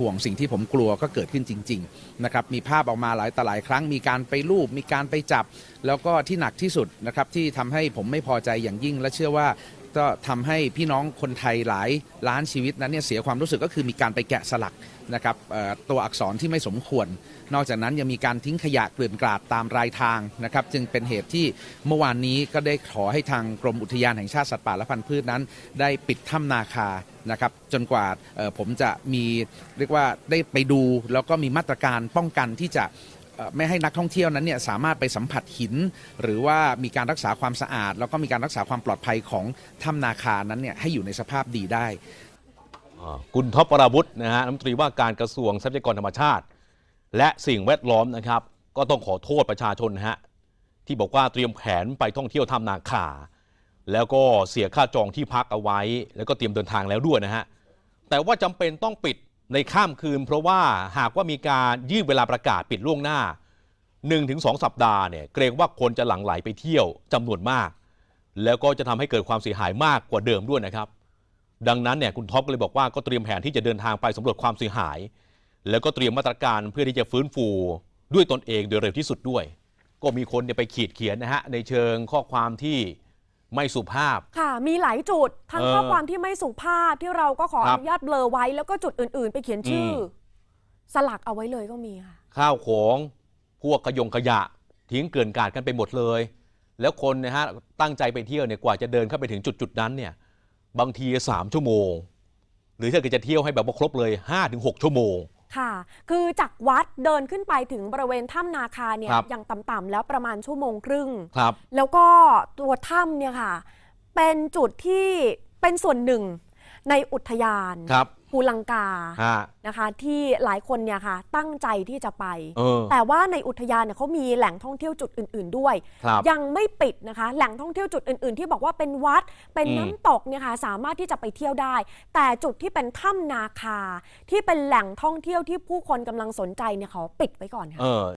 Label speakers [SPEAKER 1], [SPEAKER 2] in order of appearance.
[SPEAKER 1] ห่วงสิ่งที่ผมกลัวก็เกิดขึ้นจริงๆนะครับมีภาพออกมาหลายต่หลายครั้ง มีการไปรูป มีการไปจับ แล้วก็ที่หนักที่สุดนะครับที่ทำให้ผมไม่พอใจอย่างยิ่งและเชื่อว่า ก็ทำให้พี่น้องคนไทยหลายล้านชีวิตนั้นเนี่ยเสียความรู้สึกก็คือมีการไปแกะสลักนะครับตัวอักษรที่ไม่สมควร นอกจากนั้นยังมีการทิ้งขยะเกลื่อนกลาดตามรายทางนะครับ จึงเป็นเหตุที่เมื่อวานนี้ก็ได้ขอให้ทางกรมอุทยานแห่งชาติสัตว์ป่าและพันธุ์พืชนั้น ได้ปิดถ้ำนาคานะครับจนกว่าผมจะมีเรียกว่าได้ไปดูแล้วก็มีมาตรการป้องกันที่จะ ไม่ให้นักท่องเที่ยวนั้นเนี่ยสามารถไปสัมผัสหิน หรือว่ามีการรักษาความสะอาด แล้วก็มีการรักษาความปลอดภัยของถ้ำนาคานั้นเนี่ยให้อยู่ในสภาพดีได้
[SPEAKER 2] คุณท็อปปราวุฒินะฮะรัฐมนตรีว่าการกระทรวงทรัพยากรธรรมชาติ และสิ่งแวดล้อมนะครับ ก็ต้องขอโทษประชาชนนะฮะที่บอกว่าเตรียมแผนไปท่องเที่ยวถ้ำนาคาแล้วก็เสียค่าจองที่พักเอาไว้ แล้วก็เตรียมเดินทางแล้วด้วยนะฮะแต่ว่าจำเป็นต้องปิด ในข้ามคืน เพราะว่าหากว่ามีการยืดเวลาประกาศปิดล่วงหน้า 1-2 สัปดาห์เนี่ยเกรงว่าคนจะหลั่งไหลไปเที่ยวจำนวนมาก แล้วก็จะทำให้เกิดความเสียหายมากกว่าเดิมด้วยนะครับ ดังนั้นเนี่ยคุณท็อปก็เลยบอกว่าก็เตรียมแผนที่จะเดินทางไปสำรวจความเสียหาย แล้วก็เตรียมมาตรการเพื่อที่จะฟื้นฟูด้วยตนเองโดยเร็วที่สุดด้วย ก็มีคนเนี่ยไปขีดเขียนนะฮะในเชิงข้อความที่ ไม่สุภาพ
[SPEAKER 3] ค่ะ มีหลายจุด ทั้ง
[SPEAKER 2] เออ
[SPEAKER 3] ข้อความที่ไม่สุภาพที่เราก็ขอ
[SPEAKER 2] ค
[SPEAKER 3] อ
[SPEAKER 2] รับ
[SPEAKER 3] นุญาตเบลอไว้ แล้วก็จุดอื่น ๆ ไปเขียนชื่ออ
[SPEAKER 2] ม
[SPEAKER 3] สลักเอาไว้เลยก็มีค่ะ
[SPEAKER 2] ข้าวของพวกขยงขยะ ทิ้งเกลื่อนกลาดกันไปหมดเลย แล้วคนนะฮะตั้งใจไปเที่ยวเนี่ยกว่าจะเดินเข้าไปถึงจุดจุดๆนั้นเนี่ย บางที3ชั่วโมง หรือถ้าเกิดจะเที่ยวให้แบบว่าครบเลย5-6ชั่วโมง
[SPEAKER 3] ค่ะ คือจากวัดเดินขึ้นไปถึงบริเวณถ้ำนาคาเนี่ย
[SPEAKER 2] ครับ
[SPEAKER 3] อย่างต่ำๆแล้วประมาณชั่วโมงครึ่ง
[SPEAKER 2] ครับ
[SPEAKER 3] แล้วก็ตัวถ้ำเนี่ยค่ะ เป็นจุดที่เป็นส่วนหนึ่งในอุทยาน
[SPEAKER 2] ครับ
[SPEAKER 3] ภูลังกา
[SPEAKER 2] ฮะ
[SPEAKER 3] นะคะ ที่หลายคนเนี่ยค่ะ ตั้งใจที่จะไป
[SPEAKER 2] เออ
[SPEAKER 3] แต่ว่าในอุทยานเนี่ยเขามีแหล่งท่องเที่ยวจุดอื่น ๆ ด้วย
[SPEAKER 2] ครับ
[SPEAKER 3] ยังไม่ปิดนะคะ แหล่งท่องเที่ยวจุดอื่น ๆ ที่บอกว่าเป็นวัดเป็น
[SPEAKER 2] อืม
[SPEAKER 3] น้ำตกเนี่ยค่ะสามารถที่จะไปเที่ยวได้ แต่จุดที่เป็นถ้ำนาคาที่เป็นแหล่งท่องเที่ยวที่ผู้คนกำลังสนใจเนี่ยเขาปิดไว้ก่อนค่ะ
[SPEAKER 2] เออ